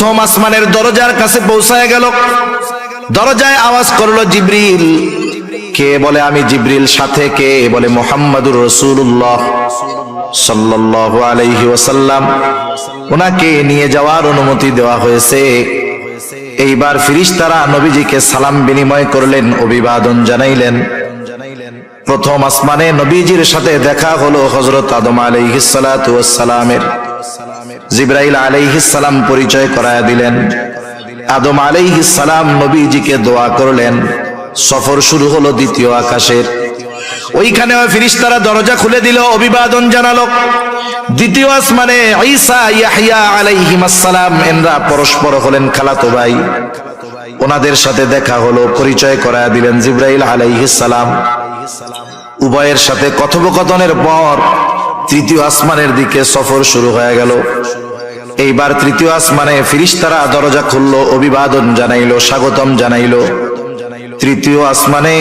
প্রথম আসমানের দরজার কাছে পৌঁছায় গেল। দরজায় আওয়াজ করল জিব্রিল। কে বলে আমি জিব্রিল, সাথে কে? বলে মোহাম্মদুর রসুল্লাহ সাল্লাল্লাহু আলাইহি ওয়াসাল্লাম। ওনাকে নিয়ে যাওয়ার অনুমতি দেওয়া হয়েছে। এইবার ফিরিস্তারা নবীজিকে সালাম বিনিময় করলেন, অভিবাদন জানাইলেন। প্রথম আসমানে নবীজির সাথে দেখা হলো হজরত আদম আলাইহিসালামের জিব্রাইল আলাইহিসালাম পরিচয় করায় দিলেন। আদম আলাইহিসালাম নবীজিকে দোয়া করলেন। সফর শুরু হলো দ্বিতীয় আকাশের। ওইখানে ফিরিস্তারা দরজা খুলে দিল, অভিবাদন জানালো। দ্বিতীয় আসমানে ঈসা ইয়াহইয়া আলাইহিম আসসালাম, এনরা পরস্পর হলেন খালাতো ভাই। ওনাদের সাথে দেখা হলো, পরিচয় করায় দিলেন জিব্রাইল আলাইহিস সালাম। উভয়ের সাথে কথোপকথনের পর তৃতীয় আসমানের দিকে সফর শুরু হয়ে গেল। এইবার তৃতীয় আসমানে ফিরিস্তারা দরজা খুলল, অভিবাদন জানাইলো, স্বাগতম জানাইলো। তৃতীয় আসমানে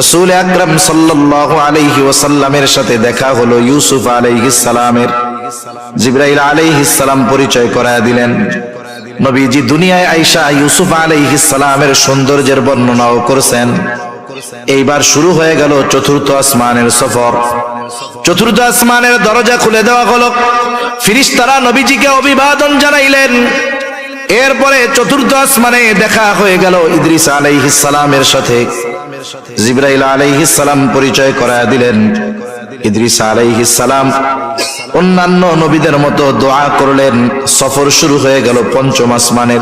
রসুল আকরাম সাল্লাল্লাহু আলাইহি ওয়াসাল্লামের সাথে দেখা হলো ইউসুফ আলাইহিস সালামের। জিব্রাইল আলাইহিস সালাম পরিচয় করায় দিলেন। নবীজি দুনিয়ায় আইসা ইউসুফ আলাইহিস সালামের সৌন্দর্যের বর্ণনাও করেছেন। এইবার শুরু হয়ে গেল চতুর্থ আসমানের সফর। চতুর্থ আসমানের দরজা খুলে দেওয়া হলো। ফিরিস্তারা নবীজিকে অভিবাদন জানাইলেন। এরপরে চতুর্থ আসমানে দেখা হয়ে গেল ইদ্রিস আলাইহিস সালামের সাথে। জিব্রাইল আলাইহিস সালাম পরিচয় করায় দিলেন। ইদ্রিস আলাইহিস সালাম অন্যান্য নবীদের মতো দোয়া করলেন। সফর শুরু হয়ে গেল পঞ্চম আসমানের।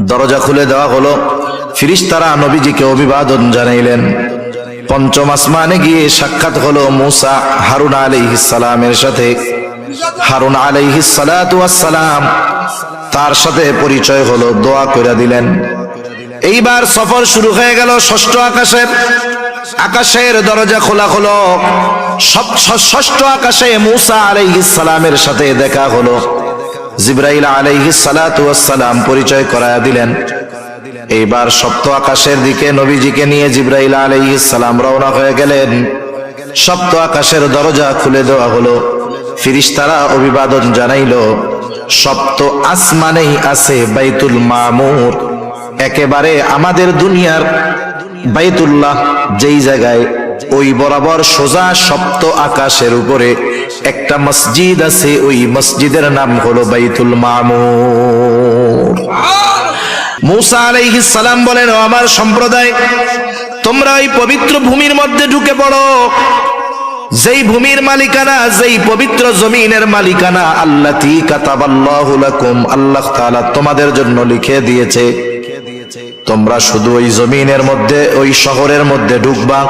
দরজা খুলে দেওয়া হলো। ফিরিস্তারা নবীজিকে অভিবাদন জানাইলেন। পঞ্চম আসমানে গিয়ে সাক্ষাৎ হলো মুসা হারুন সালামের সাথে। হারুন সালাম তার সাথে পরিচয় হলো, দোয়া করে দিলেন। এইবার সফর শুরু হয়ে গেল ষষ্ঠ আকাশের আকাশের দরজা খোলা হলো। ষষ্ঠ আকাশে মুসা সালামের সাথে দেখা হলো। জিব্রাইল আলাইহিস সালাম পরিচয় করায়া দিলেন। এইবার সপ্ত আকাশের দিকে নবীজিকে নিয়ে জিব্রাইল আলাইহিস সালাম রওনা হয়ে গেলেন। সপ্ত আকাশের দরজা খুলে দেওয়া হলো। ফিরিস্তারা অভিবাদন জানাইলো, সপ্ত আসমানেই আছে বাইতুল মামুর। একেবারে আমাদের দুনিয়ার বাইতুল্লাহ, যেই জায়গায় ওই বরাবর সোজা সপ্ত আকাশের উপরে একটা মসজিদ আছে, ওই মসজিদের নাম হলো বাইতুল মামুর। মুসা আলাইহিস সালাম বলেন, "ও আমার সম্প্রদায়, তোমরা ওই পবিত্র ভূমির মধ্যে ঢুকে পড়ো। যেই ভূমির মালিকানা, যেই পবিত্র জমিনের মালিকানা আল্লাহ কাতাবাল্লাহু লাকুম, আল্লাহ তাআলা তোমাদের জন্য লিখে দিয়েছে। তোমরা শুধু ওই জমিনের মধ্যে, ওই শহরের মধ্যে ঢুকবা,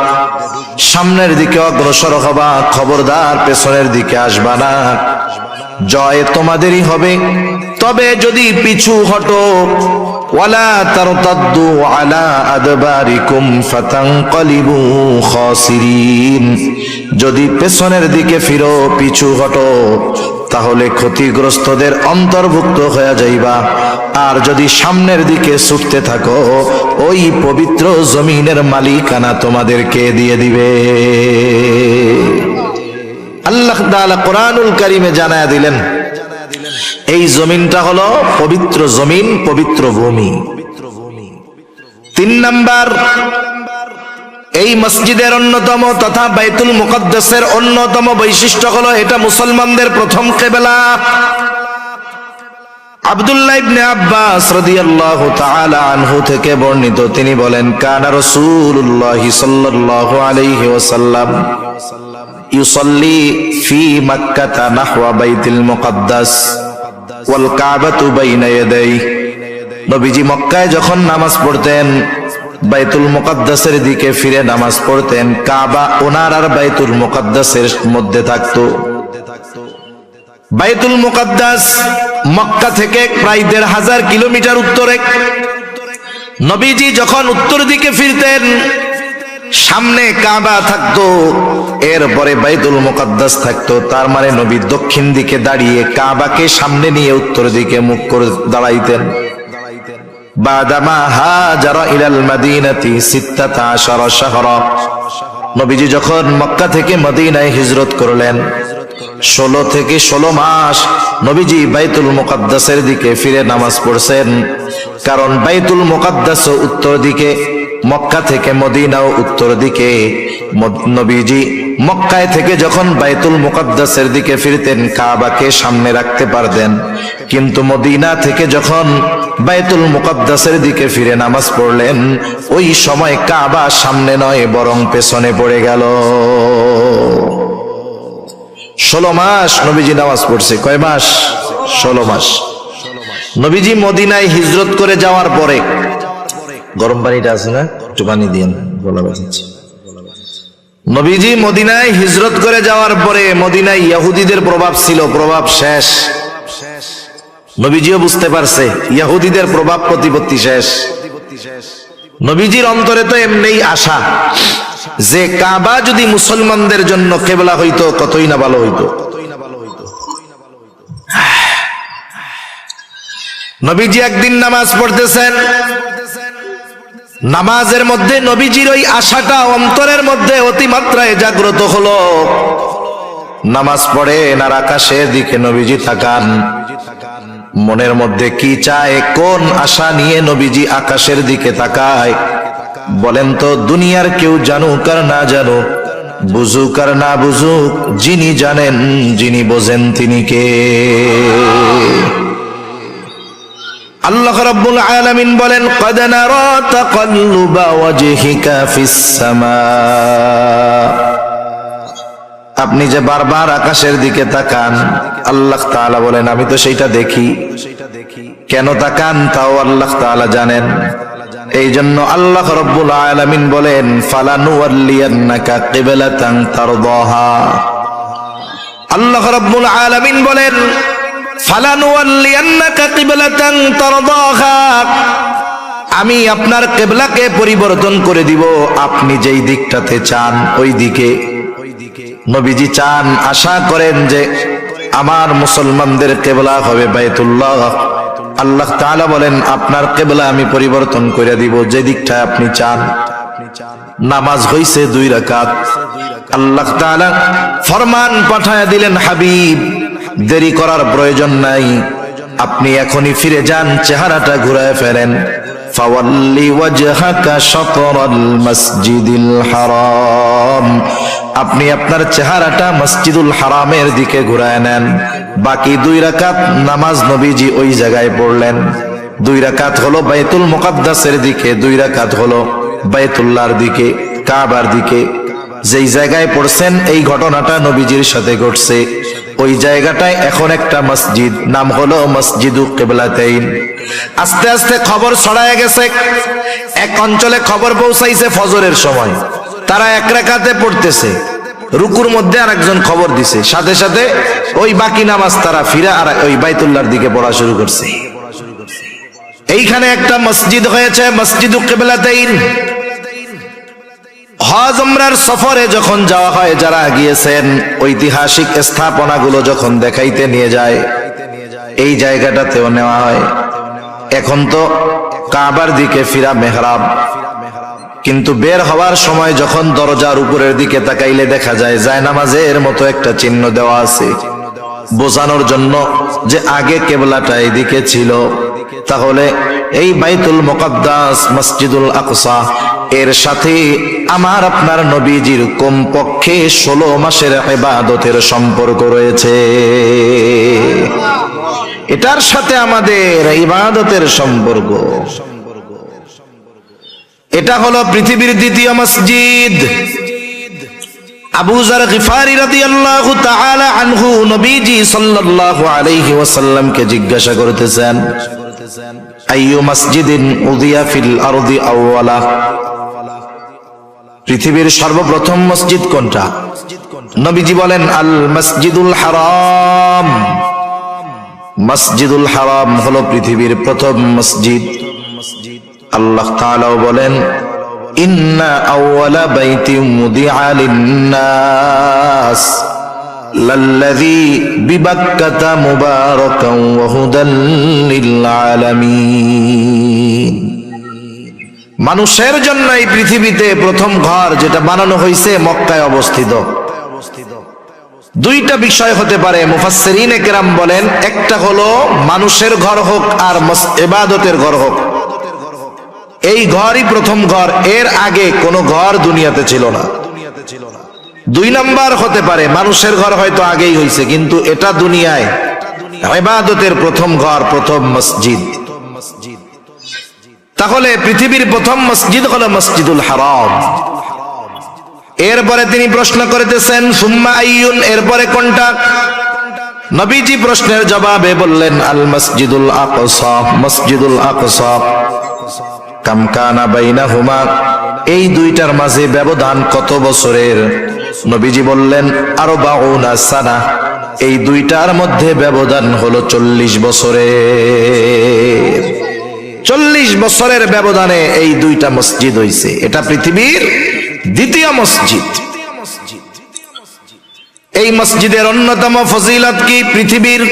সামনের দিকে অগ্রসর হবা, খবরদার পেছনের দিকে আসবা না। জয় তোমাদেরই হবে। তবে যদি পিছু হটো ওয়ালা তারতাদ্দু আলা আদবারিকুম ফাতানকালিবু খাসিরিন। যদি পেছনের দিকে ফিরো, পিছু হটো, তাহলে ক্ষতিগ্রস্তদের অন্তর্ভুক্ত হয়ে যাইবা। আর যদি সামনের দিকে ছুটতে থাকো, ওই পবিত্র জমিনের মালিকানা তোমাদেরকে দিয়ে দিবে। আল্লাহ কোরআনুল কারিমে জানায়া দিলেন এই জমিনটা হলো পবিত্র জমিন, পবিত্র ভূমি। তিন নাম্বার, এই মসজিদের অন্যতম তথা বাইতুল মুকদ্দাসের অন্যতম বৈশিষ্ট্য হলো এটা মুসলমানদের প্রথম কেবেলা। আব্দুল্লাহ ইবনে আব্বাস রাদিয়াল্লাহু তাআলা আনহু থেকে বর্ণিত, তিনি বলেন, কানা রাসূলুল্লাহ সাল্লাল্লাহু আলাইহি ওয়াসাল্লাম ইউসাল্লি ফি নাহওয়া বাইতুল মুকদ্দাস। নবীজি মক্কায় যখন নামাজ পড়তেন, বাইতুল মুকদ্দাসের দিকে ফিরে নামাজ পড়তেন, কাবা ওনার আর বাইতুল মুকদ্দাসের মধ্যে থাকতো। বাইতুল মুকদ্দাস মক্কা থেকে প্রায় দেড় হাজার কিলোমিটার উত্তরে। নবীজি যখন উত্তর দিকে ফিরতেন, সামনে কাবা থাকতো। এরপরে বাইতুল মুকদ্দাস থাকতো, তার মানে নবী দক্ষিণ দিকে দাঁড়িয়ে কাবাকে সামনে নিয়ে উত্তর দিকে মুখ করে দাঁড়াইতেন। নবীজি যখন মক্কা থেকে হিজরত করলেন, ষোলো থেকে ষোলো মাস নবীজি বাইতুল মুকাদ্দাসের দিকে ফিরে নামাজ পড়ছেন। কারণ বাইতুল মুকাদ্দাস উত্তর দিকে মক্কা থেকে মদিনাও উত্তর দিকে। নবীজি মক্কায় থেকে যখন বাইতুল মুকাদ্দাসের দিকে ফিরতেন, কাবাকে সামনে রাখতে পারতেন। কিন্তু মদিনা থেকে যখন বাইতুল মুকাদ্দাসের দিকে ফিরে নামাজ পড়লেন, ওই সময় কাবা সামনে নয়, বরং পেছনে পড়ে গেল। ষোলো মাস নবীজি নামাজ পড়ছে। কয় মাস? ষোলো মাস। নবীজি মদিনায় হিজরত করে যাওয়ার পরে গরম পানিটা আছে না? একটু পানি দিন গলা বাজাচ্ছে। নবীজি মদিনায় হিজরত করে যাওয়ার পরে মদিনায় ইহুদিদের প্রভাব ছিল, প্রভাব শেষ। নবীজিও বুঝতে পারছে ইহুদিদের প্রভাব প্রতিপত্তি শেষ। নবীজির অন্তরে তো এমনিই আশা যে কাবা যদি মুসলমানদের জন্য কেবলা হইতো, কতই না ভালো হইতো। নবীজি একদিন নামাজ পড়তেছেন নামাজের মধ্যে নবীজির ওই আশাটা, অন্তরের মধ্যে অতিমাত্রায় জাগ্রত হলো। নামাজ পড়েন আর আকাশের দিকে নবীজি তাকান। মনের মধ্যে কি চায়, কোন আশা নিয়ে নবীজি আকাশের দিকে তাকায়? বলেন তো, দুনিয়ার কেউ জানুক আর না জানুক, বুঝুক আর না বুঝুক, যিনি জানেন, যিনি বোঝেন তিনি কে? আল্লাহ রাব্বুল আলামিন বলেন, কদ নারা তাকাল্লুবা ওয়াজহিকা ফিস সামা। আপনি যে বারবার আকাশের দিকে তাকান, আল্লাহ তাআলা বলেন, আমি তো সেইটা দেখি। কেন তাকান? তাও আল্লাহ তাআলা জানেন। এই জন্য আল্লাহ রব্বুল আলামিন বলেন, ফালানুওয়াল্লিয়ান্নাকা কিবলাতান তারদাহা। আল্লাহ রাব্বুল আলামিন বলেন আমি আপনার কেবলাকে পরিবর্তন করে দিব। আপনি যেই দিকটাতে চান, ওই দিকে। নবীজি চান, আশা করেন যে আমার মুসলমানদের কেবলা হবে বাইতুল্লাহ। আল্লাহ তাআলা বলেন, আপনার কেবলা আমি পরিবর্তন করে দিব, যে দিকটা আপনি চান। নামাজ হইছে দুই রাকাত। আল্লাহ তাআলা ফরমান পাঠায় দিলেন, হাবিব। দেরি করার প্রয়োজন নাই। আপনি এখনই ফিরে যান, চেহারাটা ঘুরায় ফেরেন আপনি আপনার চেহারাটা মসজিদুল হারামের দিকে ঘুরায় নেন। বাকি দুই রাকাত নামাজ নবীজি ওই জায়গায় পড়লেন। দুই রাকাত হলো বাইতুল মুকাদ্দাসের দিকে, দুই রাকাত হলো বাইতুল্লাহর দিকে, কাবার দিকে। যেই জায়গায় পড়ছেন, এই ঘটনাটা নবীজির সাথে ঘটছে। ওই জায়গাটায় এখন একটা মসজিদ, নাম হলো মসজিদু কেবলাতাইন। আস্তে আস্তে খবর ছড়ায় গেছে, এক অঞ্চলে খবর পৌঁছাইছে ফজরের সময়। তারা এক রেখাতে পড়তেছে, রুকুর মধ্যে আর একজন খবর দিছে। সাথে সাথে ওই বাকি নামাজ তারা ফিরা আর ওই বাইতুল্লার দিকে পড়া শুরু করছে। এইখানে একটা মসজিদ হয়েছে, মসজিদ কেবলাতাইন। হজ উমরার সফরে যখন যাওয়া হয়, যারা গিয়েছেন, ঐতিহাসিক স্থাপনাগুলো যখন দেখাইতে নিয়ে যায়, এই জায়গাটাতেও নেওয়া হয়। এখন তো কাবার দিকে ফিরা মেহরাব। কিন্তু বের হওয়ার সময় যখন দরজার উপরের দিকে তাকাইলে দেখা যায় যায় জায়নামাজের মতো একটা চিহ্ন দেওয়া আছে। বোঝানোর জন্য যে আগে কেবলাটা এদিকে ছিল। তাহলে এই বাইতুল মুকাদ্দাস, মসজিদুল আকসা এর সাথে আমার আপনার নবীজির কমপক্ষে ষোলো মাসের ইবাদতের সম্পর্ক রয়েছে। এটার সাথে আমাদের ইবাদতের সম্পর্ক। এটা হলো পৃথিবীর দ্বিতীয় মসজিদ। আবু জার গিফারি রাদিয়াল্লাহু তাআলা আনহু নবীজি সাল্লাল্লাহু আলাইহি ওয়াসাল্লামকে জিজ্ঞাসা করতেছেন, আইয়ু মসজিদিন উদিয়া ফিল আরদি আউওয়ালা? পৃথিবীর সর্বপ্রথম মসজিদ কোনটা? নবীজি বলেন আল মসজিদুল হারাম। মসজিদুল হারাম হলো পৃথিবীর প্রথম মসজিদ। আল্লাহ তাআলাও বলেন, ইন্না আউওয়ালা বাইতিন মুদিআ লিন-নাস। লাল্লাযী বিবাক্কাতা মুবারাকান ওয়া হুদাল লিল-আলামিন। মানুষের জন্য এই পৃথিবীতে প্রথম ঘর যেটা বানানো হয়েছে মক্কায় অবস্থিত। দুইটা বিষয় হতে পারে। মুফাসসিরিন একরাম বলেন, একটা হলো মানুষের ঘর হোক আর ইবাদতের ঘর হোক। এই ঘরই প্রথম ঘর। এর আগে কোনো ঘর দুনিয়াতে ছিল না। দুই নাম্বার হতে পারে, মানুষের ঘর হয়তো আগেই হয়েছে, কিন্তু এটা দুনিয়ায়। এবাদতের প্রথম ঘর, প্রথম মসজিদ মসজিদ। তাহলে পৃথিবীর প্রথম মসজিদ হলো মসজিদুল হারাম। এরপরে তিনি প্রশ্ন করিতেছেন, সুম্মা আইয়ুন? এরপরে কোনটা? নবীজি প্রশ্নের জবাবে বললেন, আল মসজিদুল আকসা মসজিদুল আকসা। কামকানা বাইনা বাইনাহুমা। এই দুইটার মাঝে ব্যবধান কত বছরের? নবীজি বললেন আরও বাউনা সানা। এই দুইটার মধ্যে ব্যবধান হলো চল্লিশ বছরের। চল্লিশ বছরের ব্যবধানে এই দুইটা মসজিদ হইছে। এটা পৃথিবীর দ্বিতীয় মসজিদ। এই মসজিদের অন্যতম ফজিলত কি? পৃথিবীর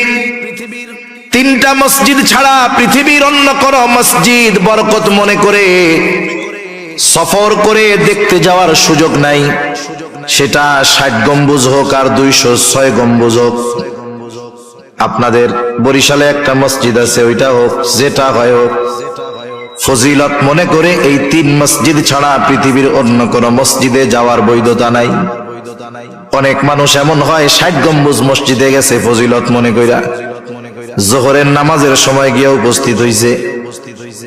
তিনটা মসজিদ ছাড়া পৃথিবীর অন্য কোন মসজিদ বরকত মনে করে সফর করে দেখতে যাওয়ার সুযোগ নাই। সেটা ষাট গম্বুজ হোক আর দুইশো ছয় গম্বুজ হোক। আপনাদের বরিশালে একটা মসজিদ আছে, ওইটা হোক, যেটা হয় হোক। ফজিলত মনে করে এই তিন মসজিদ ছাড়া পৃথিবীর অন্য কোন মসজিদে যাওয়ার বৈধতা নাই। অনেক মানুষ এমন হয়, ষাট গম্বুজ মসজিদে গেছে, ফজিলত মনে কইরা। জোহরের নামাজের সময় গিয়ে উপস্থিত হইছে।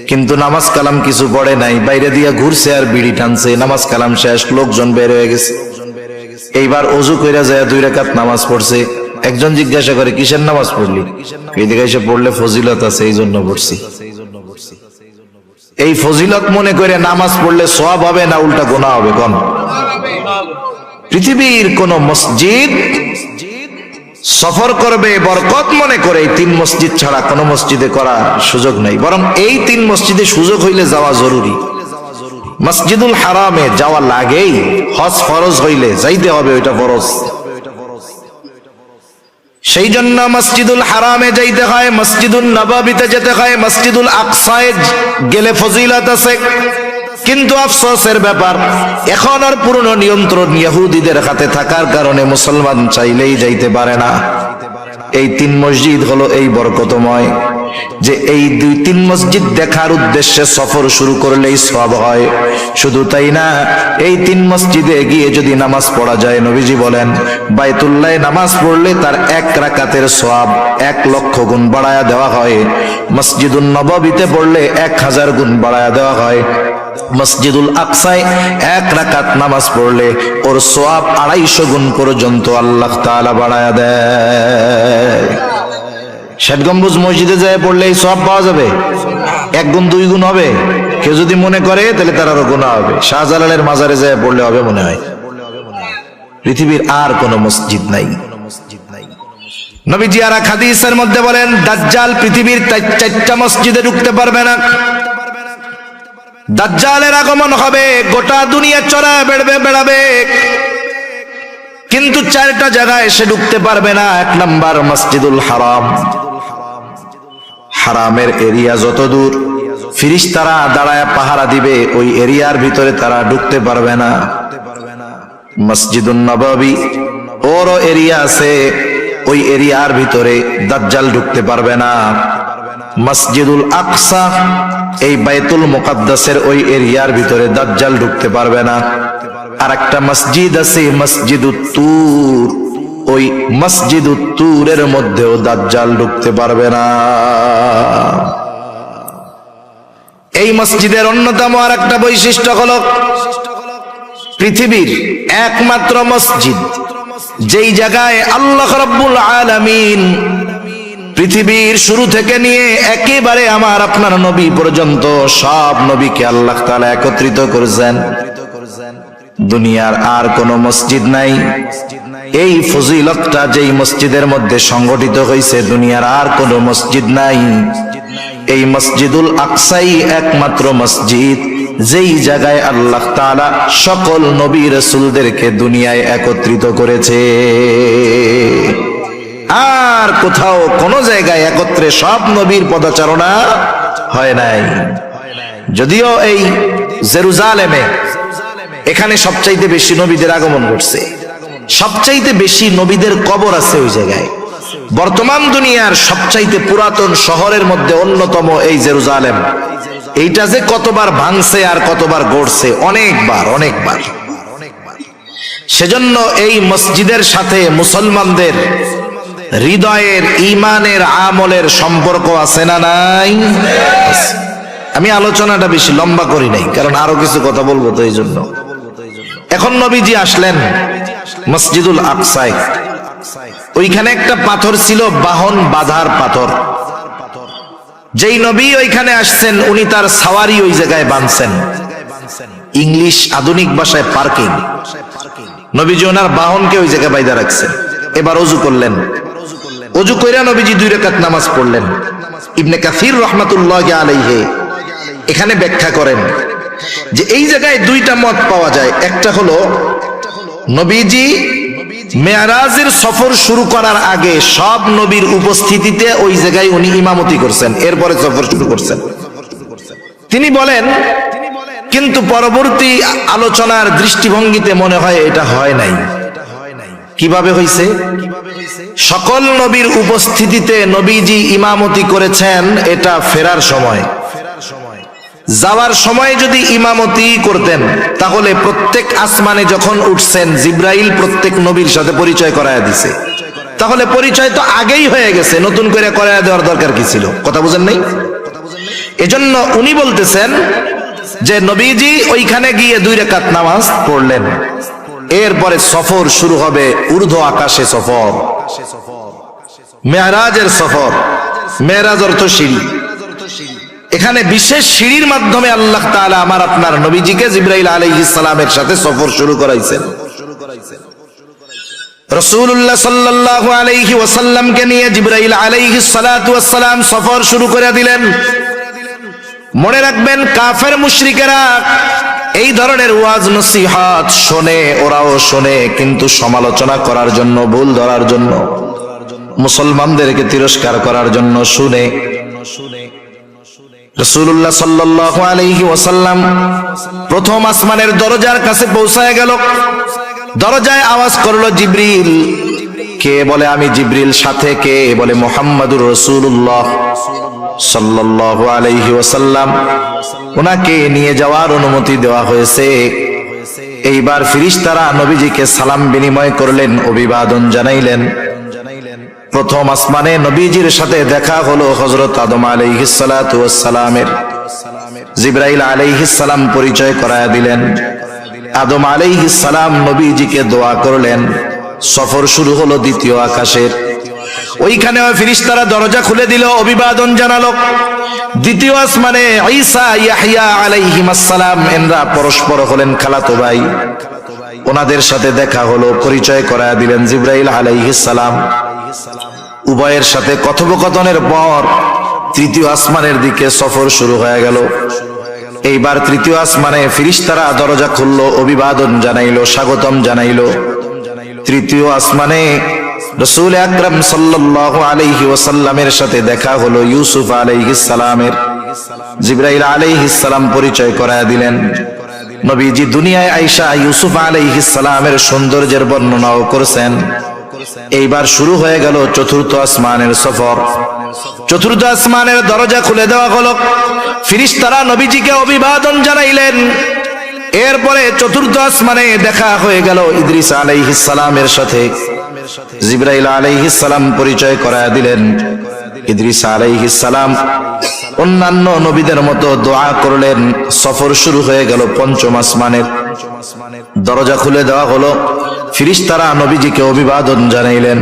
কিন্তু নামাজ কালাম কিছু পড়ে নাই, বাইরে দিয়া ঘুরছে আর বিড়ি টানছে। নামাজ কালাম শেষ, লোকজন বের হয়ে গেছে। এইবার অজু কইরা যায়, দুই রাকাত নামাজ পড়ছে। একজন জিজ্ঞাসা করে, কিসের নামাজ পড়লি? এইদিকে এসে পড়লে ফজিলত আছে, এই জন্য পড়ছি। এই ফজিলত মনে করে নামাজ পড়লে সব হবে না উল্টা গোনা হবে? কোন? পৃথিবীর কোন মসজিদ সফর করবে, বরকত মনে করে এই তিন মসজিদ ছাড়া কোন মসজিদে করার সুযোগ নাই। বরং এই তিন মসজিদে সুযোগ হইলে যাওয়া জরুরি। মসজিদুল হারামে যাওয়া লাগেই, হজ ফরজ হইলে যাইতে হবে, ওইটা ফরজ। সেই জন্য মসজিদুল হারামে যাইতে হয় মসজিদুল নবাবিতে যেতে হয়, মসজিদুল আকসায় গেলে ফজিলত আছে। কিন্তু আফসোসের ব্যাপার, এখন আর পুরনো নিয়ন্ত্রণ ইহুদিদের হাতে থাকার কারণে মুসলমান চাইলেই যাইতে পারে না। এই তিন মসজিদ হলো এই বরকতময়। যে এই দুই, তিন মসজিদ দেখার উদ্দেশ্যে সফর শুরু করলেই সব হয়। শুধু তাই না, এই তিন মসজিদে গিয়ে যদি নামাজ পড়া যায়, নবীজি বলেন, বাইতুল্লাহ নামাজ পড়লে তার এক রাকাতের সব এক লক্ষ গুণ বাড়ায়া দেওয়া হয়। মসজিদুল নববীতে পড়লে এক হাজার গুণ বাড়ায়া দেওয়া হয়। মসজিদুল আকসায় এক রাকাত নামাজ পড়লে ওর সোয়াব আড়াইশো গুণ পর্যন্ত আল্লাহ তাআলা বাড়ায়া দেয়। ষাট গম্বুজ মসজিদে যায় পড়লে এই সব পাওয়া যাবে। এক গুণ, দুই গুণ হবে। কেউ যদি মনে করে, তাহলে তার আরও গুণা হবে। শাহজালালের মাজারে যায় পড়লে হবে মনে হয়। পৃথিবীর আর কোন মসজিদ নাই। নবীজি আর এক হাদিসের মধ্যে বলেন, দাজ্জাল পৃথিবীর চারটা মসজিদে ঢুকতে পারবে না। দাজ্জালের আগমন হবে, গোটা দুনিয়া চড়া বেড়বে, বেড়াবে। কিন্তু চারটা জায়গায় সে ঢুকতে পারবে না। এক নাম্বার মসজিদুল হারাম। হারামের এরিয়া যত দূর ফিরিস তারা দাঁড়ায় পাহারা দিবে, ওই এরিয়ার ভিতরে তারা ঢুকতে পারবে না। মসজিদুল নবাবী, ওরও এরিয়া আছে, ওই এরিয়ার ভিতরে দাজ্জাল ঢুকতে পারবে না। মসজিদুল আকসা, এই বাইতুল মুকাদ্দাসের ওই এরিয়ার ভিতরে দাজ্জাল ঢুকতে পারবে না। আর একটা মসজিদ আছে মসজিদ তুর। ওই মসজিদ তুরের মধ্যেও দাজ্জাল ঢুকতে পারবে না। এই মসজিদের অন্যতম আর একটা বৈশিষ্ট্য হলো পৃথিবীর একমাত্র মসজিদ, যেই জায়গায় আল্লাহ রব্বুল আলামিন পৃথিবীর শুরু থেকে নিয়ে একেবারে আমার আপনার নবী পর্যন্ত সব নবীকে আল্লাহ তাআলা একত্রিত করেছেন। দুনিয়ার আর কোন মসজিদ নাই। এই ফজিলতটা যেই মসজিদের মধ্যে সংগঠিত হয়েছে দুনিয়ার আর কোন মসজিদ নাই। এই মসজিদুল আকসাই একমাত্র মসজিদ, যেই জায়গায় আল্লাহ তাআলা সকল নবী রসুলদেরকে দুনিয়ায় একত্রিত করেছে। আর কোথাও কোন জায়গায় একত্রে সব নবীর পদাচারণা হয় নাই। যদিও এই জেরুজালেমে এখানে সবচাইতে বেশি নবীদের আগমন ঘটছে। সবচাইতে বেশি নবীদের কবর আছে ওই জায়গায়। বর্তমান দুনিয়ার সবচাইতে পুরাতন শহরের মধ্যে অন্যতম এই জেরুজালেম। এইটা যে কতবার ভাঙছে আর কতবার গড়ছে, অনেকবার অনেকবার। সেজন্য এই মসজিদের সাথে মুসলমানদের হৃদয়ের ইমানের আমলের সম্পর্ক আছে না নাই? আমি আলোচনাটা বেশি লম্বা করি নাই, কারণ আরও কিছু কথা বলব তো এই জন্য। এখন নবীজি আসলেন। মসজিদুল আকসায়। ওইখানে একটা পাথর ছিল, বাহন বাধার পাথর। যেই নবী ওইখানে আসছেন, উনি তার সাওয়ারি ওই জায়গায় বাঁধছেন। ইংলিশ আধুনিক ভাষায় পার্কিং। নবীজি ওনার বাহনকে ওই জায়গায় বাইদা রাখছেন। এবার অজু করলেন। অজু কইরা নবীজি দুই রেখাত নামাজ পড়লেন। ইবনে কাসির রহমাতুল্লাহ আলাইহে এখানে ব্যাখ্যা করেন যে এই জায়গায় দুইটা মত পাওয়া যায়। একটা হলো নবীজি মেয়ারাজের সফর শুরু করার আগে সব নবীর উপস্থিতিতে ওই জায়গায় উনি ইমামতি করছেন। এরপরে সফর শুরু করছেন। তিনি বলেন, কিন্তু পরবর্তী আলোচনার দৃষ্টিভঙ্গিতে মনে হয় এটা হয় নাই। কীভাবে হয়েছে সকল নবীর উপস্থিতিতে নবীজি ইমামতি করেছেন এটা ফেরার সময়। যাওয়ার সময় যদি ইমামতি করতেন, তাহলে প্রত্যেক আসমানে যখন উঠছেন, জিব্রাইল প্রত্যেক নবীর সাথে পরিচয় করায় দিছে। তাহলে পরিচয় তো আগেই হয়ে গেছে, নতুন করে করায় দেওয়ার দরকার কি ছিল? কথা বুঝেন নাই? এজন্য উনি বলতেছেন যে, নবীজি ওইখানে গিয়ে দুই রেখাত নামাজ পড়লেন। এরপরে সফর শুরু হবে ঊর্ধ্ব আকাশে সফর। মেহরাজের সফর। মেহরাজ অর্থ সিঁড়ি এখানে বিশেষ সিঁড়ির মাধ্যমে আল্লাহ তাআলা আমার আপনার নবীজিকে জিব্রাইল আলাইহিস সালামের সাথে সফর শুরু করাইছেন। সমালোচনা করার জন্য, ভুল ধরার জন্য, মুসলমানদেরকে তিরস্কার করার জন্য শুনে শুনে। রসুল্লাহ সাল্লাল্লাহু আলাইহি ওয়াসাল্লাম প্রথম আসমানের দরজার কাছে পৌঁছায় গেল। দরজায় আওয়াজ করল, জিব্রিল। কে বলে, আমি জিব্রিল, সাথে কে? বলে, মোহাম্মদুর রসুল্লাহ সাল্লাল্লাহু আলাইহি ওয়াসাল্লাম। ওনাকে নিয়ে যাওয়ার অনুমতি দেওয়া হয়েছে। এইবার ফিরিস্তারা নবীজিকে সালাম বিনিময় করলেন, অভিবাদন জানাইলেন। প্রথম আসমানে নবীজির সাথে দেখা হলো হজরত আদম আলাইহিসালামের জিব্রাইল আলাইহিসালাম পরিচয় করায়া দিলেন। আদম আলাইহিসালাম নবীজিকে দোয়া করলেন। সফর শুরু হলো দ্বিতীয় আকাশের। ওইখানে ফিরিস্তারা দরজা খুলে দিল, অভিবাদন জানালো। দ্বিতীয় আসমানে ঈসা ইয়াহইয়া আলাইহিমাসসালাম এনরা পরস্পর হলেন খালাতো ভাই। ওনাদের সাথে দেখা হলো, পরিচয় করায়া দিলেন জিব্রাইল আলাইহিস সালাম। উভয়ের সাথে কথোপকথনের পর তৃতীয় আসমানের দিকে সফর শুরু হয়ে গেল। এইবার তৃতীয় আসমানে ফিরিস্তারা দরজা খুললো, অভিবাদন জানাইলো, স্বাগতম জানাইলো। তৃতীয় আসমানে রসুল আকরাম সাল্লাল্লাহু আলাইহি ওয়াসাল্লামের সাথে দেখা হলো ইউসুফ আলাইহিস সালামের। জিব্রাইল আলাইহিস সালাম পরিচয় করায়া দিলেন। নবীজি দুনিয়ায় আইসা ইউসুফ আলাইহিস সালামের সৌন্দর্যের বর্ণনাও করেছেন। এইবার শুরু হয়ে গেল চতুর্থ আসমানের সফর। চতুর্থ আসমানের দরজা খুলে দেওয়া হলো। ফিরিস্তারা নবীজিকে অভিবাদন জানাইলেন। এরপরে চতুর্থ আসমানে দেখা হয়ে গেল ইদ্রিস আলাইহিস সালামের সাথে। জিব্রাইল আলাইহিস সালাম পরিচয় করায় দিলেন। ইদ্রিস সালাম অন্যান্য নবীদের মতো দোয়া করলেন। সফর শুরু হয়ে গেল পঞ্চম আসমানের। দরজা খুলে দেওয়া হলো। ফিরিস্তারা নবীজিকে অভিবাদন জানাইলেন।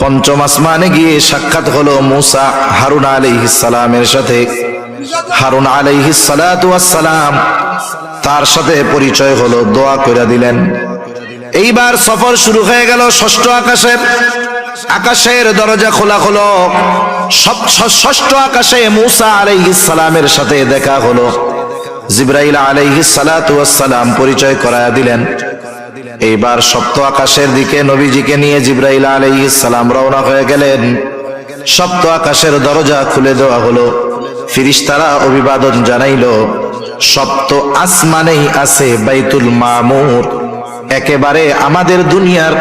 পঞ্চম আসমানে গিয়ে সাক্ষাৎ হলো মুসা হারুন সালামের সাথে। হারুন সালাম তার সাথে পরিচয় হলো, দোয়া করে দিলেন। এইবার সফর শুরু হয়ে গেল ষষ্ঠ আকাশের। আকাশের দরজা খোলা হলো। ষষ্ঠ আকাশে মুসা আলাইহিস সালামের সাথে দেখা হলো। জিব্রাইল আলাইহিস সালাতু সালাম পরিচয় করায়া দিলেন। এইবার সপ্ত আকাশের দিকে নবীজিকে নিয়ে জিব্রাইল আলাইহিস সালাম রওনা হয়ে গেলেন। সপ্ত আকাশের দরজা খুলে দেওয়া হলো। ফিরিস্তারা অভিবাদন জানাইল, সপ্ত আসমানেই আছে বাইতুল মামুর। একেবারে আমাদের দুনিয়ার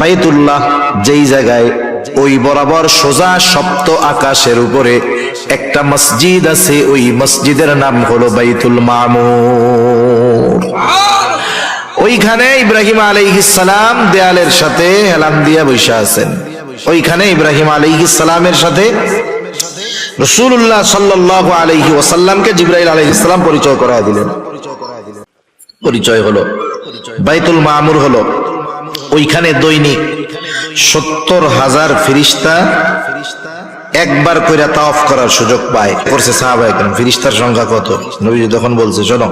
বাইতুল্লাহ, যেই জায়গায় ওই বরাবর সোজা সপ্ত আকাশের উপরে একটা মসজিদ আছে, ওই মসজিদের নাম হলো বাইতুল মামুর ওইখানে ইব্রাহিম সালাম দেয়ালের সাথে হেলাম দিয়া বৈশা আছেন। ওইখানে ইব্রাহিম সালামের সাথে রসুল্লাহ সাল্লাহ আলহি ওসাল্লামকে জিব্রাহিল আলহিসাল্লাম পরিচয় করা দিলেন। পরিচয় হলো, বাইতুল মামুর হলো। ওইখানে দৈনিক সত্তর হাজার ফিরিস্তা একবার কইরা তাওফ করার সুযোগ পায়। করছে সাহাবা একদম ফিরিস্তার সংখ্যা কত? নবী তখন বলছে, শোনো,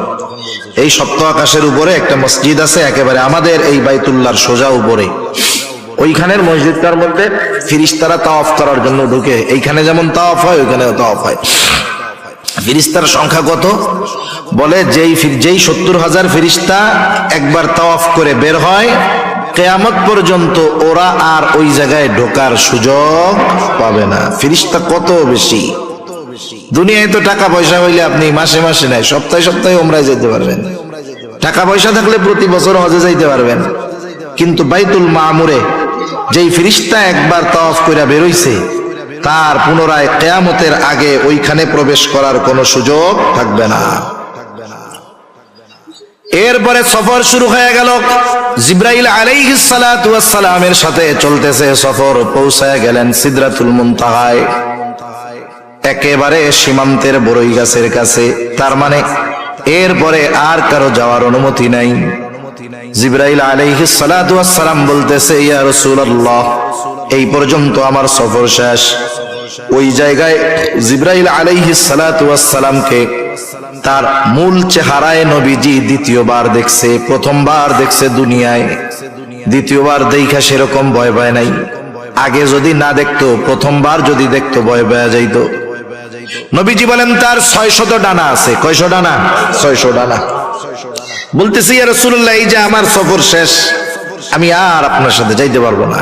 এই সপ্ত আকাশের উপরে একটা মসজিদ আছে, একেবারে আমাদের এই বাইতুল্লার সোজা উপরে। ওইখানের মসজিদটার মধ্যে ফিরিস্তারা তাওয়াফ করার জন্য ঢুকে। এইখানে যেমন তাওয়াফ হয়, ওইখানেও তাওয়াফ হয়। ফিরিস্তার সংখ্যা কত? বলে, যেই যেই সত্তর হাজার ফিরিস্তা একবার তাওয়াফ করে বের হয় কেয়ামত পর্যন্ত ওরা আর ওই জায়গায় ঢোকার সুযোগ পাবে না। ফিরিস্তা কত বেশি? দুনিয়ায় তো টাকা পয়সা হইলে আপনি মাসে মাসে নাই, সপ্তাহে সপ্তাহে ওমরায় যেতে পারবেন। টাকা পয়সা থাকলে প্রতি বছর হজে যাইতে পারবেন। কিন্তু বাইতুল মামুরে যেই ফিরিস্তা একবার তফ কইরা বেরোইছে, তার পুনরায় কেয়ামতের আগে ওইখানে প্রবেশ করার কোনো সুযোগ থাকবে না। এরপরে সফর শুরু হয়ে গেল। জিব্রাইল আলাইহিস সালাতু ওয়াস সালামের সাথে চলতেছে সফর, পৌঁছায় গেলেন সিদরাতুল মুনতাহায়। একেবারে সীমান্তের বড়ই গাছের কাছে। তার মানে এরপরে আর কারও যাওয়ার অনুমতি নাই। জিব্রাইল ওয়াস সালাম বলতেছে, ইয়া রাসূলুল্লাহ, এই পর্যন্ত আমার সফর শেষ। ওই জায়গায় জিব্রাইল আলাইহিস সালাতু ওয়াস সালামকে তার মূল চেহারায় নবীজি দ্বিতীয়বার দেখছে, প্রথমবার দেখছে দুনিয়ায়। দ্বিতীয়বার দেখা সেরকম ভয় ভয় নাই। আগে যদি না দেখতো, প্রথমবার যদি দেখতো, ভয় ভয় যাইতো। নবীজি বলেন, তার ছয়শত ডানা আছে। কয়শো ডানা? ছয়শো ডানা। বলতেছি রাসূলুল্লাহ, এই যে আমার সফর শেষ, আমি আর আপনার সাথে যাইতে পারব না।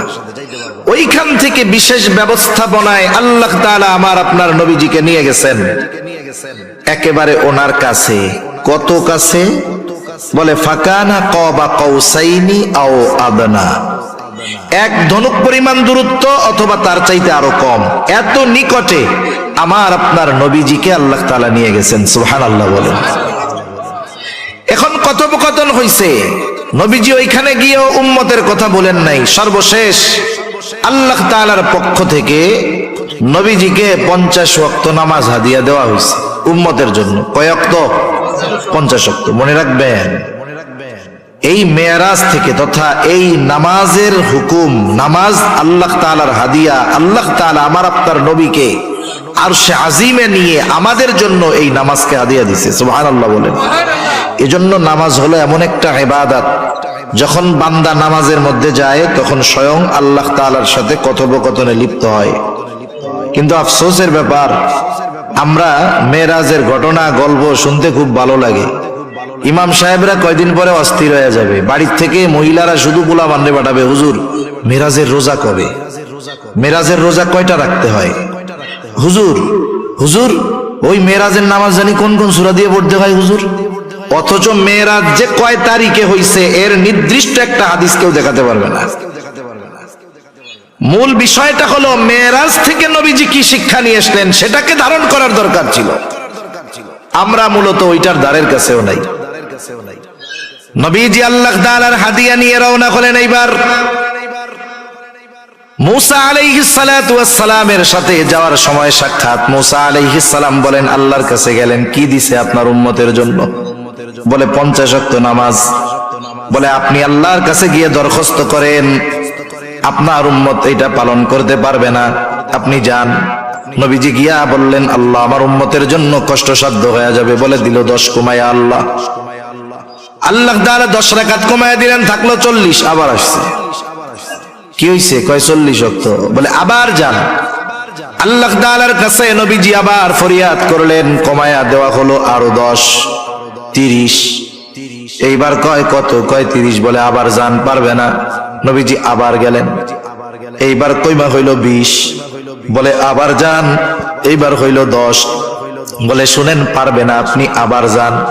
ওইখান থেকে বিশেষ ব্যবস্থাপনায় আল্লাহ তাআলা আমার আপনার নবীজিকে নিয়ে গেছেন। একেবারে ওনার কাছে। কত কাছে? বলে, ফাকানা কবা কৌসাইনি আও আদনা এক ধনুক পরিমাণ দূরত্ব অথবা তার চাইতে আরও কম। এত নিকটে আমার আপনার নবীজিকে আল্লাহ তাআলা নিয়ে গেছেন সুবহান আল্লাহ বলেন। এখন কথোপকথন হইছে। নবীজি ওইখানে গিয়েও উম্মতের কথা বলেন নাই। সর্বশেষ আল্লাহ তাআলার পক্ষ থেকে নবীজিকে পঞ্চাশ ওয়াক্ত নামাজ হাদিয়া দেওয়া হয়েছে উম্মতের জন্য। কয়ক্ত পঞ্চাশ ওয়াক্ত। মনে রাখবেন, এই মেয়ারাজ থেকে তথা এই নামাজের হুকুম, নামাজ আল্লাহ তাআলার হাদিয়া, আল্লাহ তাআলা আমার আপনার নবীকে আর সে আজিমে নিয়ে আমাদের জন্য এই নামাজকে হাদিয়া দিছে। সুবহানাল্লাহ বলেন। এজন্য নামাজ হলো এমন একটা ইবাদত। যখন বান্দা নামাজের মধ্যে যায়, তখন স্বয়ং আল্লাহ তাআলার সাথে কথোপকথনে লিপ্ত হয়। কিন্তু আফসোসের ব্যাপার, আমরা মেরাজের ঘটনা, গল্প শুনতে খুব ভালো লাগে। ইমাম সাহেবরা কয়দিন পরে অস্থির হয়ে যাবে। বাড়ির থেকে মহিলারা শুধু পোলা বান্ধে পাঠাবে, হুজুর মেরাজের রোজা কবে? মেরাজের রোজা কয়টা রাখতে হয়? হুজুর হুজুর, ওই মেরাজের নামাজ জানি কোন কোন সুরা দিয়ে পড়তে হয়, হুজুর? অথচ মেয়েরাজ যে কয় তারিখে হইছে, এর নির্দিষ্ট একটা হাদিস কেউ দেখাতে পারবে না। মূল বিষয়টা হলো, মেয়েরাজ থেকে নবীজি কি শিক্ষা নিয়ে এসলেন, সেটাকে ধারণ করার দরকার ছিল। আমরা মূলত ওইটার দ্বারের কাছেও নাই। নবীজি আল্লাহ তাআলার হাদিয়া নিয়ে রওনা হলেন এইবার। মুসা সাথে যাওয়ার সময় সাক্ষাৎ। মুসা বলেন, আল্লাহর কাছে গেলেন, কি দিছে আপনার উম্মতের জন্য? বলে পঞ্চাশ ওয়াক্ত নামাজ। বলে আপনি আল্লাহর কাছে গিয়ে দরখাস্ত করেন, আপনার উম্মত এটা পালন করতে পারবে না। আপনি যান। নবীজি গিয়া বললেন, আল্লাহ আমার উম্মতের জন্য কষ্টসাধ্য হয়ে যাবে বলে দিল দশ কমায়া আল্লাহ। আল্লাহ তাআলা দশ রাকাত কমায়া দিলেন, থাকল চল্লিশ, আবার আসছে। কি হইছে? কয় চল্লিশ অক্ত বলে আবার যান। আল্লাহ তাআলার কাছে নবীজি আবার ফরিয়াদ করলেন, কমায়া দেওয়া হলো আরও দশ। তিরিশ। এইবার কয় কত? কয় তিরিশ বলে আবার যান পারবে না। নবীজি আবার গেলেন। এইবার কইমা হইল বিশ। বলে আবার যান এইবার হইল দশ। বলে শুনেন, পারবে না আপনি, আবার যান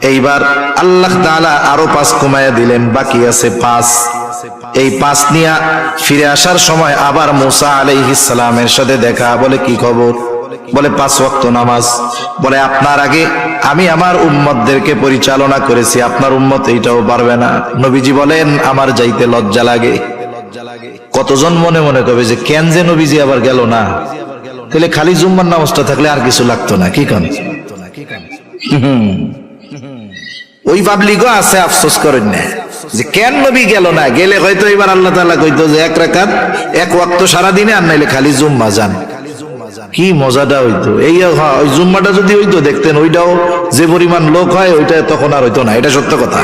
এইবার আল্লাহ তাআলা আরও পাঁচ কমায়া দিলেন, বাকি আছে পাঁচ। এই পাঁচ নিয়া ফিরে আসার সময় আবার মুসা আলাইহিস সালামের সাথে দেখা, বলে কি খবর? বলে পাঁচ ওয়াক্ত নামাজ। বলে, আপনার আগে আমি আমার উম্মতদেরকে পরিচালনা করেছি, আপনার উম্মত এইটাও পারবে না। নবীজি বলেন, আমার যাইতে লজ্জা লাগে। কতজন মনে মনে করবে যে, কেন যে নবীজি আবার গেল না? তাহলে খালি জুম্মার নামাজটা থাকলে আর কিছু লাগতো না, কি কন। ওই পাবলিকও আছে, আফসোস করেন না। যে, কেন নবী গেল না? গেলে হয়তো এবার আল্লাহ তাআলা কইতো যে, এক রাকাত, এক ওয়াক্ত সারা দিনে আর নাইলে খালি জুম্মা যান। কি মজাটা হইতো? এই ওই জুম্মাটা যদি হইতো, দেখতেন ওইটাও যে পরিমাণ লোক হয়, ওইটা তখন আর হইতো না। এটা সত্য কথা।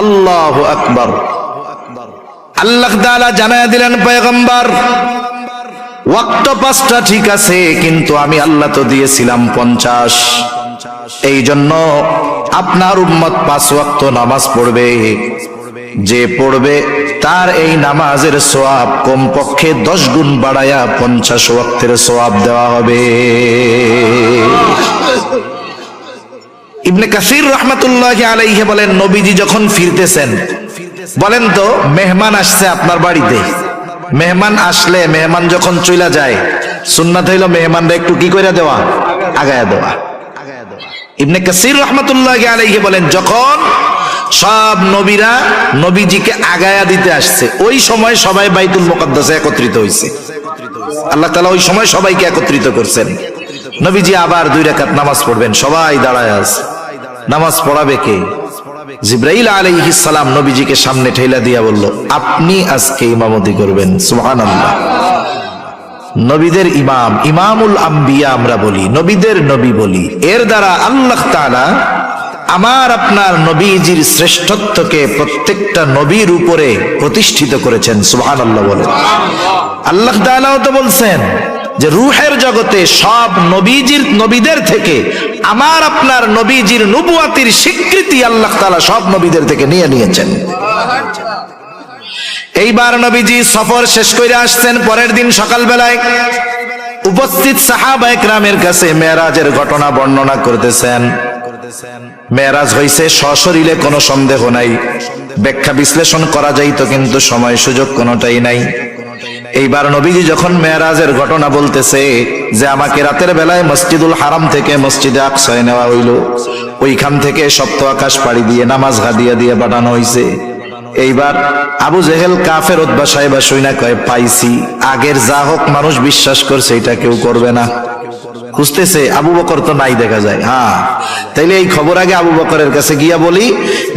আল্লাহ আকবার। আল্লাহ দিলেন, পয়গম্বর পাঁচটা ঠিক আছে, কিন্তু আমি আল্লাহ তো দিয়েছিলাম পঞ্চাশ। এই জন্য আপনার উম্মত পাঁচ ওয়াক্ত নামাজ পড়বে। যে পড়বে তার এই নামাজের সোয়াব কমপক্ষে দশ গুণ বাড়ায়া পঞ্চাশ ওয়াক্তের সোয়াব দেওয়া হবে। ইবনে কাসির রহমাতুল্লাহ আলাইহে বলেন, নবীজি যখন ফিরতেছেন, বলেন তো, মেহমান আসছে আপনার বাড়িতে। মেহমান আসলে, মেহমান যখন চইলা যায়, সুন্নাত হইল মেহমানরা একটু কি করে দেওয়া? আগায়া দেওয়া। ইবনে কাসির রহমাতুল্লাহ আলাইহি বলেন, যখন সব নবীরা নবীজিকে আগায়া দিতে আসছে। ওই সময় সবাই বাইতুল মুকদ্দাসে একত্রিত হইছে। আল্লাহ তাআলা ওই সময় সবাইকে একত্রিত করছেন। নবীজি আবার দুই রাকাত নামাজ পড়বেন। সবাই দাঁড়ায় আছে। নামাজ পড়াবে কে? জিব্রাইল সালাম নবীজিকে সামনে ঠেলা দিয়া বলল, আপনি আজকে ইমামতি করবেন। সুবহানাল্লাহ। নবীদের ইমাম, ইমামুল আম্বিয়া আমরা বলি, নবীদের নবী বলি। এর দ্বারা আল্লাহ তাআলা আমার আপনার নবীজির শ্রেষ্ঠত্বকে প্রত্যেকটা নবীর উপরে প্রতিষ্ঠিত করেছেন, সুবহানাল্লাহ বলে। আল্লাহ তো বলছেন যে রুহের জগতে সব নবীজির নবীদের থেকে, আমার আপনার নবীজির নবুয়াতির স্বীকৃতি আল্লাহ তাআলা সব নবীদের থেকে নিয়ে নিয়েছেন। এইবার নবীজি সফর শেষ করে আসছেন পরের দিন সকালবেলায়। উপস্থিত সাহাবা একরামের কাছে মেয়েরাজের ঘটনা বর্ণনা করতেছেন করতেছেন। মেয়েরাজ হইছে, সশরীরে কোনো সন্দেহ নাই। ব্যাখ্যা বিশ্লেষণ করা যাইতো, কিন্তু সময় সুযোগ কোনোটাই নাই। এইবার নবীজি যখন মেয়েরাজের ঘটনা বলতেছে যে আমাকে রাতের বেলায় মসজিদুল হারাম থেকে মসজিদে আকসায় নেওয়া হইল, ওইখান থেকে সপ্ত আকাশ পাড়ি দিয়ে, নামাজ হাদিয়া দিয়ে পাঠানো হইছে। এইবার আবু জেহেল কাফের উদ্বা সাহেবা সইনা কয়, পাইছি। আগের যা হোক, মানুষ বিশ্বাস করছে, এটা কেউ করবে না। খুঁজতেছে, আবু বকর তো নাই দেখা যায়। হ্যাঁ। তাইলে এই খবর আগে আবু বকরের কাছে গিয়া বলি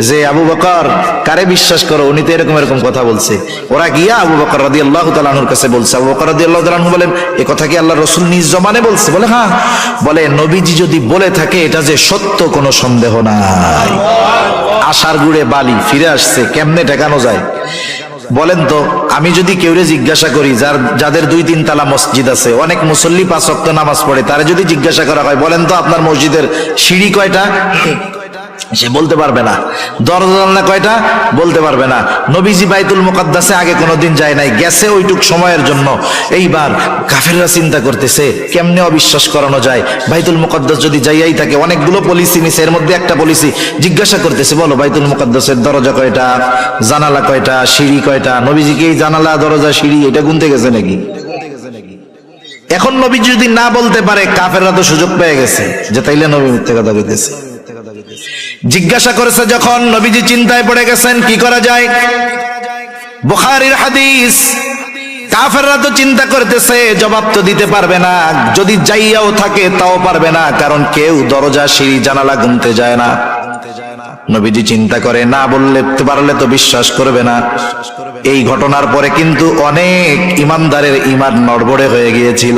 যে, আবু বকর, কারে বিশ্বাস করো? উনি তো এরকম এরকম কথা বলছে। ওরা গিয়া আবু বকর রাদি আল্লাহ তালাহুর কাছে বলছে। আবু বকর রাদি আল্লাহ তালাহু বলেন, এ কথা কি আল্লাহ রসুল নিজ জমানে বলছে? বলে হ্যাঁ। বলে, নবীজি যদি বলে থাকে, এটা যে সত্য কোনো সন্দেহ নাই। আশার গুড়ে বালি ফিরে আসছে, কেমনে ঠেকানো যায়? বলেন তো, আমি যদি কেউরে জিজ্ঞাসা করি, যার, যাদের দুই তিন তালা মসজিদ আছে, অনেক মুসল্লি পাঁচ নামাজ পড়ে, তারা যদি জিজ্ঞাসা করা হয়, বলেন তো আপনার মসজিদের সিঁড়ি কয়টা? সে বলতে পারবে না। দরজা জানলা কয়টা? বলতে পারবে না। নবীজি বাইতুল মুকাদ্দাসে আগে কোনোদিন যায় নাই, গেছে ওইটুক সময়ের জন্য। এইবার কাফেররা চিন্তা করতেছে, কেমনে অবিশ্বাস করানো যায়? বাইতুল মুকাদ্দাস যদি যাইয়াই থাকে, অনেকগুলো পলিসি নিছে, এর মধ্যে একটা পলিসি জিজ্ঞাসা করতেছে, বলো বাইতুল মুকাদ্দাসের দরজা কয়টা, জানালা কয়টা, সিঁড়ি কয়টা? নবীজি কি এই জানালা, দরজা, সিঁড়ি, এটা গুনতে গেছে নাকি? এখন নবী যদি না বলতে পারে, কাফেররা তো সুযোগ পেয়ে গেছে। যে তাইলে নবী মিথ্যে কথা কইতেছে। জিজ্ঞাসা করেছে যখন নবীজি চিন্তায় পড়ে গেছেন, কি করা যায়? বুখারীর হাদিস। কাফেররা তো চিন্তা করতেছে, জবাব তো দিতে পারবে না। যদি যাইয়াও থাকে, তাও পারবে না, কারণ কেউ দরজা, সিঁড়ি, জানালা গুনতে যায় না। নবীজি চিন্তা করে, না বললে পারলে তো বিশ্বাস করবে না। এই ঘটনার পরে কিন্তু অনেক ইমানদারের ইমান নড়বড়ে হয়ে গিয়েছিল।